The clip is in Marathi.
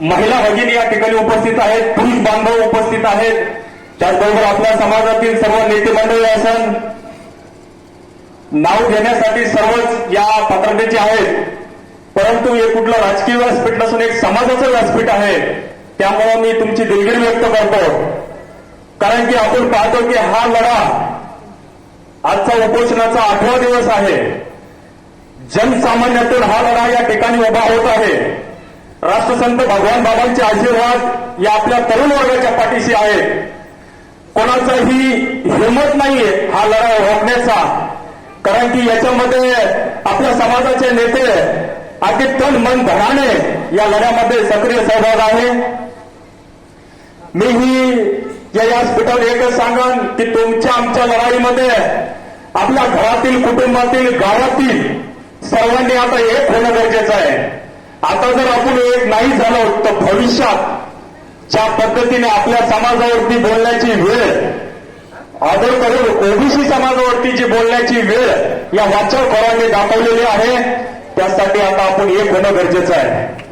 महिला भगिनी या ठिकाणी उपस्थित आहेत पुरुष बांधव उपस्थित आहेत. त्याचबरोबर आपल्या समाजातील सर्व नेते मंडळी असन नाव घेण्यासाठी सर्वच या पात्रतेचे आहेत. परंतु हे कुठलं राजकीय व्यासपीठ नसून एक समाजाचं व्यासपीठ आहे. त्यामुळे मी तुमची दिलगिरी व्यक्त करतो. कारण की आपण पाहतो की हा लढा आजचा उपोषणाचा आठवा दिवस आहे. जनसामान्यातून हा लढा या ठिकाणी उभा होत आहे. राष्ट्रसंत भगवान बाबांचे आशीर्वाद या आपल्या तरुण वर्गाच्या पाठीशी आहेत कोणाचाही हिंमत नाहीये हा लढा रोखण्याचा. कारण की याच्यामध्ये आपल्या समाजाचे नेते अगदी तन मन धनाने या लढ्यामध्ये सक्रिय सहभाग आहे. मीही या व्यासपीठावर एकच सांगन की तुमच्या आमच्या लढाईमध्ये आपल्या घरातील कुटुंबातील गावातील सर्वांनी आता एक होणं गरजेचं आहे. आता जर आपण एक नाही झालो तर भविष्यात ज्या पद्धतीने आपल्या समाजावरती बोलण्याची वेळ आदर करून ओबीसी समाजावरती जी बोलण्याची वेळ या वाचवकरांनी दाखवलेली आहे त्यासाठी आता आपण एक होणं गरजेचं आहे.